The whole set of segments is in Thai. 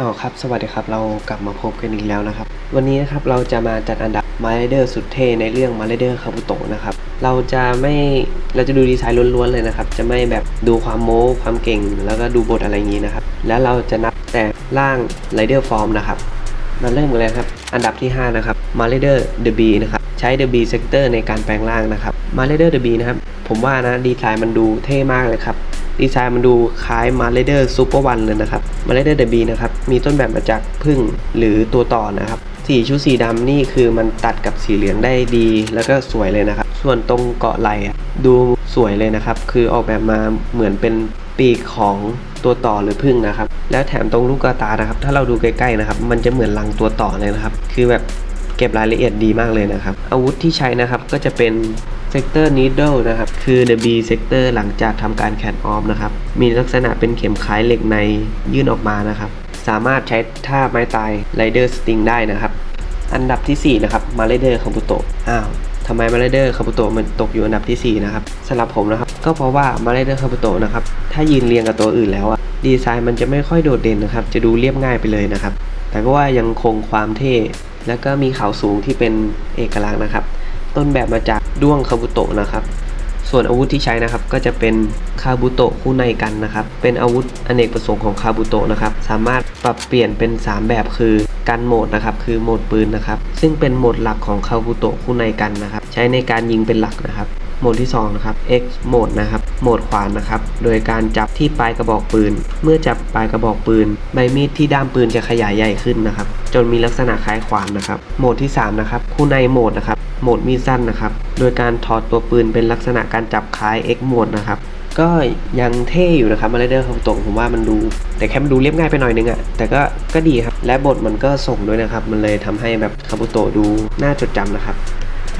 อ้าวครับ สวัสดีครับ เรากลับมาพบกันอีกแล้วนะครับ วันนี้นะครับ เราจะมาจัดอันดับมาเลเดอร์สุดเท่ในเรื่องมาเลเดอร์คาบุโตะนะครับ เราจะไม่ เราจะดูดีไซน์ล้วนๆเลยนะครับ จะไม่แบบดูความโม้ ความเก่ง แล้วก็ดูบทอะไรอย่างนี้นะครับ แล้วเราจะนับแต่ร่างไรเดอร์ฟอร์มนะครับ มาเริ่มกันเลยครับ อันดับที่ 5 นะครับ m a r a d e r The B นะครับ ใช้ The B Sector ในการแปลงร่างนะครับ m a r a d e r The B นะครับ ผมว่านะดีไซน์มันดูเท่มากเลยครับ ดีไซน์มันดูคล้าย m a r a d e r Super One เลยนะครับ m a r a d e r The B นะครับมีต้นแบบมาจากพึ่งหรือตัวต่อนะครับสีชุดสีดำนี่คือมันตัดกับสีเหลืองได้ดี แล้วก็สวยเลยนะครับ ส่วนตรงเกาะไหล่อะดูสวยเลยนะครับ คือออกแบบมาเหมือนเป็นปีกของตัวต่อหรือพึ่งนะครับ แล้วแถมตรงลูกกระตานะครับ ถ้าเราดูใกล้ๆนะครับ มันจะเหมือนรังตัวต่อเลยนะครับ คือแบบเก็บรายละเอียดดีมากเลยนะครับ อาวุธที่ใช้นะครับก็จะเป็น Sector Needle นะครับ คือ The B Sector หลังจากทำการแคนออฟนะครับ มีลักษณะเป็นเข็มคล้ายเหล็กในยื่นออกมานะครับ สามารถใช้ท่าไม้ตาย Rider Sting ได้นะครับ อันดับทีสี่4 นะครับ มาเลเดอร์คาบุโตะอ้าวทำไมมาเลเดอร์คาบุโตะมันตกอยู่อันดับทีสี่ 4 นะครับสำหรับผมนะครับ ก็เพราะว่ามาเลเดอร์คาบุโตะนะครับ ถ้ายืนเรียงกับตัวอื่นแล้วอะดีไซน์มันจะไม่ค่อยโดดเด่นนะครับ จะดูเรียบง่ายไปเลยนะครับ แต่ก็ว่ายังคงความเท่ แล้วก็มีเขาสูงที่เป็นเอกลักษณ์นะครับ ต้นแบบมาจากด้วงคาบุโตะนะครับ ส่วนอาวุธที่ใช้นะครับก็จะเป็นคาบุโตะคู่ในกันนะครับ เป็นอาวุธอเนกประสงค์ของคาบุโตะนะครับ สามารถปรับเปลี่ยนเป็น 3 แบบคือกันโหมดนะครับ คือโหมดปืนนะครับ ซึ่งเป็นโหมดหลักของคาบุโตะคู่ในกันนะครับ ใช้ในการยิงเป็นหลักนะครับ โหมดที่ 2 นะครับ X โหมดนะครับ โหมดขวานนะครับ โดยการจับที่ปลายกระบอกปืน เมื่อจับปลายกระบอกปืน ใบมีดที่ด้ามปืนจะขยายใหญ่ขึ้นนะครับ จนมีลักษณะคล้ายขวานนะครับ โหมดที่ 3 นะครับ คู่ในโหมดนะครับ โหมดมีดสั้นนะครับ โดยการถอดตัวปืนเป็นลักษณะการจับคล้าย X โหมดนะครับ ก็ยังเท่อยู่นะครับมาเลเดอร์คาบุโตะผมว่ามันดู แต่แค่มันดูเรียบง่ายไปหน่อยนึงอะแต่ก็ก็ดีครับ และบทมันก็ส่งด้วยนะครับ มันเลยทำให้แบบคาบุโตะดูน่าจดจำนะครับ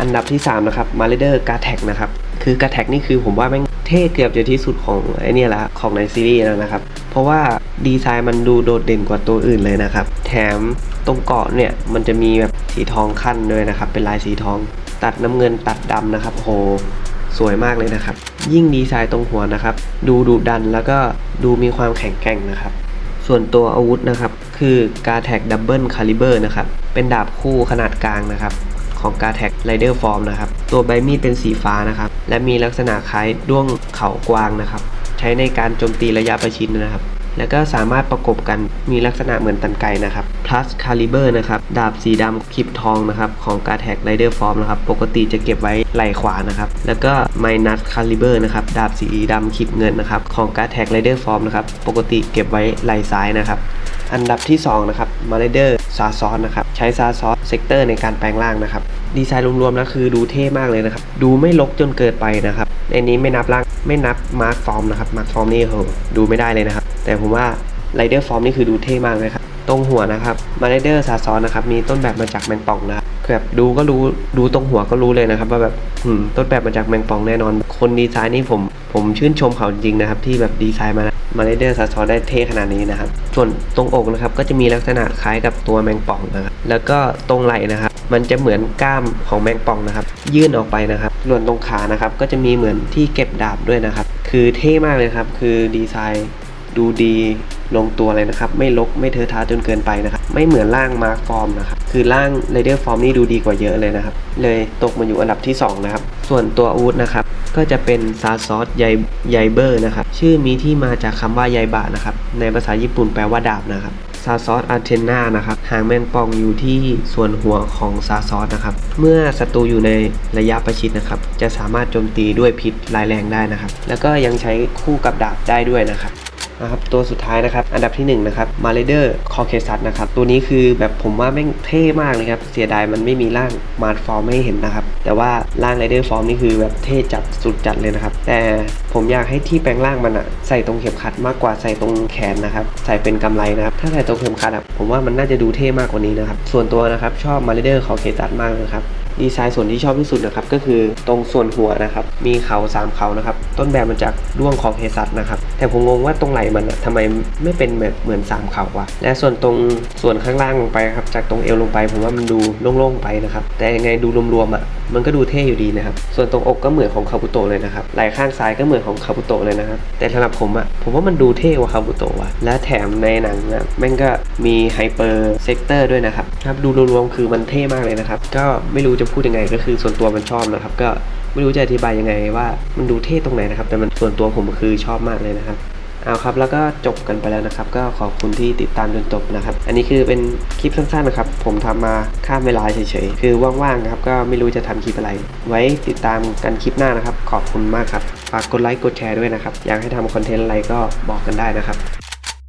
อันดับที่ 3 นะครับมาเลเดอร์กาแท็กนะครับ คือกาแท็กนี่คือผมว่าแม่งเท่เกือบจะที่สุดของไอเนี่ยละของในซีรีส์แล้วนะครับ เพราะว่าดีไซน์มันดูโดดเด่นกว่าตัวอื่นเลยนะครับ แถมตรงเกาะเนี่ยมันจะมีแบบสีทองขั้นด้วยนะครับ เป็นลายสีทอง ตัดน้ำเงินตัดดำนะครับโหสวยมากเลยนะครับ ยิ่งดีไซน์ตรงหัวนะครับ ดูดุดันแล้วก็ดูมีความแข็งแกร่งนะครับ ส่วนตัวอาวุธนะครับ คือ g a r t a g Double Caliber นะครับ เป็นดาบคู่ขนาดกลางนะครับ ของ g a r t a g Rider Form นะครับ ตัวใบมีดเป็นสีฟ้านะครับ และมีลักษณะคล้ายด้วงเขากวางนะครับ ใช้ในการโจมตีระยะประชิดนะครับ แล้วก็สามารถประกบกันมีลักษณะเหมือนตันไกนะครับ plus caliber นะครับ ดาบสีดำคลิปทองนะครับ ของ g a r t a g Rider Form นะครับ ปกติจะเก็บไว้ไหล่ขวานะครับ แล้วก็ minus caliber นะครับ ดาบสีดำคลิปเงินนะครับ ของ g a r t a g Rider Form นะครับ ปกติเก็บไว้ไหล่ซ้ายนะครับ อันดับที่ 2 นะครับมาเลเดอร์ซาซอนนะครับ ใช้ซาซอนเซกเตอร์ในการแปลงร่างนะครับ ดีไซน์รวมๆแล้วคือดูเท่มากเลยนะครับ ดูไม่ลกจนเกินไปนะครับ ในนี้ไม่นับร่าง ไม่นับมาร์คฟอร์มนะครับ มาร์คฟอร์มนี่โหดูไม่ได้เลยนะครับ แต่ผมว่าไรเดอร์ฟอร์มนี่คือดูเท่มากเลยครับ ตรงหัวนะครับมาเลเดอร์ซาซอนนะครับ มีต้นแบบมาจากแมงป่องนะครับ แบบดูก็รู้ดูตรงหัวก็รู้เลยนะครับว่าแบบต้นแบบมาจากแมงป่องแน่นอน คนดีไซน์นี่ผมผมชื่นชมเขาจริงๆนะครับ ที่แบบดีไซน์มามาเลเดอร์ซาซอได้เท่ขนาดนี้นะครับ ส่วนตรงอกนะครับก็จะมีลักษณะคล้ายกับตัวแมงป่องนะครับแล้วก็ตรงไหล่นะครับ มันจะเหมือนกล้ามของแมงป่องนะครับ ยื่นออกไปนะครับ ส่วนตรงขานะครับ ก็จะมีเหมือนที่เก็บดาบด้วยนะครับ คือเท่มากเลยครับ คือดีไซน์ดูดี ลงตัวเลยนะครับ ไม่ลกไม่เทอะทะจนเกินไปนะครับ ไม่เหมือนร่างมาร์คฟอร์มนะครับ คือร่างเรเดอร์ฟอร์มนี่ดูดีกว่าเยอะเลยนะครับ เลยตกมาอยู่อันดับที่ 2 นะครับ ส่วนตัวอาวุธนะครับ ก็จะเป็นซาซอสไยไยเบอร์นะครับ ชื่อมีที่มาจากคำว่าไยบะนะครับ ในภาษาญี่ปุ่นแปลว่าดาบนะครับซาซอสอาร์เทนานะครับหางแมงปองอยู่ที่ส่วนหัวของซาซอสนะครับ เมื่อศัตรูอยู่ในระยะประชิดนะครับ จะสามารถโจมตีด้วยพิษรายแรงได้นะครับ แล้วก็ยังใช้คู่กับดาบได้ด้วยนะครับ นะครับตัวสุดท้ายนะครับ อันดับที่1นะครับมาเลเดอร์คอเคซัสนะครับ ตัวนี้คือแบบผมว่าแม่งเท่มากเลยครับ เสียดายมันไม่มีร่างมาร์ฟอร์มให้เห็นนะครับ แต่ว่าร่างไรเดอร์ฟอร์มนี่คือแบบเท่จัดสุดจัดเลยนะครับ แต่ผมอยากให้ที่แปลงร่างมันอะใส่ตรงเข็มขัดมากกว่าใส่ตรงแขนนะครับ ใส่เป็นกำไรนะครับ ถ้าใส่ตรงเข็มขัดอะผมว่ามันน่าจะดูเท่มากกว่านี้นะครับ ส่วนตัวนะครับชอบมาเลเดอร์คอเคซัสมากเลยครับ ดีไซน์ส่วนที่ชอบที่สุดนะครับก็คือตรงส่วนหัวนะครับ มีเขาสามเขานะครับ ต้นแบบมาจากด้วงของเฮซัตนะครับ แต่ผมงงว่าตรงไหล่มันอะทำไมไม่เป็นแบบเหมือนสามเขาวะและส่วนตรงส่วนข้างล่างลงไปครับจากตรงเอวลงไป ผมว่ามันดูโล่งๆไปนะครับ แต่ยังไงดูรวมๆอะ มันก็ดูเท่อยู่ดีนะครับ ส่วนตรงอกก็เหมือนของคาบุโตเลยนะครับไหล่ข้างซ้ายก็เหมือนของคาบุโตเลยนะครับ แต่สำหรับผมอะผมว่ามันดูเท่กว่าคาบุโตว่ะ และแถมในหนังอะแม่งก็มีไฮเปอร์เซกเตอร์ด้วยนะครับ ครับดูรวมๆคือมันเท่มากเลยนะครับ ก็ไม่รู้จะพูดยังไงก็คือส่วนตัวมันชอบนะครับ ก็ไม่รู้จะอธิบายยังไงว่ามันดูเท่ตรงไหนนะครับ แต่มันส่วนตัวผมคือชอบมากเลยนะครับ เอาครับแล้วก็จบกันไปแล้วนะครับ ก็ขอบคุณที่ติดตามจนจบนะครับ อันนี้คือเป็นคลิปสั้นๆนะครับ ผมทำมาข้ามเวลาเฉยๆ คือว่างๆครับก็ไม่รู้จะทำคลิปอะไร ไว้ติดตามกันคลิปหน้านะครับ ขอบคุณมากครับ ฝากกดไลค์กดแชร์ด้วยนะครับ อยากให้ทำคอนเทนต์อะไรก็บอกกันได้นะครับ